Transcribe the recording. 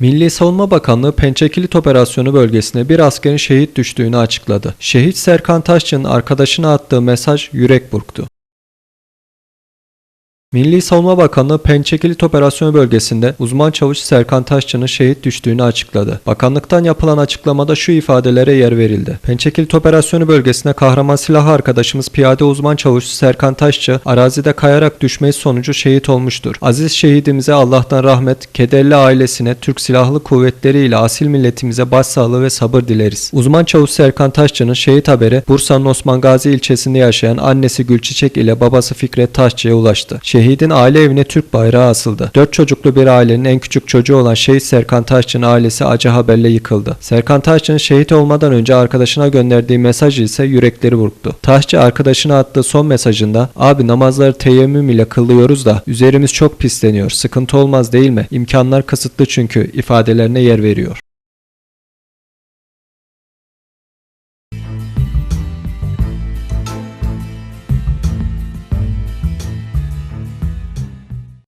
Milli Savunma Bakanlığı Pençekilit Operasyonu bölgesine bir askerin şehit düştüğünü açıkladı. Şehit Serkan Taşçı'nın arkadaşına attığı mesaj yürek burktu. Milli Savunma Bakanlığı Pençekilit Operasyonu bölgesinde uzman çavuş Serkan Taşçı'nın şehit düştüğünü açıkladı. Bakanlıktan yapılan açıklamada şu ifadelere yer verildi. Pençekilit Operasyonu bölgesinde kahraman silahlı arkadaşımız piyade uzman çavuş Serkan Taşçı arazide kayarak düşmesi sonucu şehit olmuştur. Aziz şehidimize Allah'tan rahmet, kederli ailesine, Türk Silahlı Kuvvetleri ile asil milletimize başsağlığı ve sabır dileriz. Uzman çavuş Serkan Taşçı'nın şehit haberi Bursa'nın Osman Gazi ilçesinde yaşayan annesi Gülçiçek ile babası Fikret Taşçı'ya ulaştı. Şehidin aile evine Türk bayrağı asıldı. Dört çocuklu bir ailenin en küçük çocuğu olan şehit Serkan Taşçı'nın ailesi acı haberle yıkıldı. Serkan Taşçı'nın şehit olmadan önce arkadaşına gönderdiği mesaj ise yürekleri burktu. Taşçı arkadaşına attığı son mesajında abi namazları teyemmüm ile kılıyoruz da üzerimiz çok pisleniyor sıkıntı olmaz değil mi? İmkanlar kısıtlı çünkü ifadelerine yer veriyor.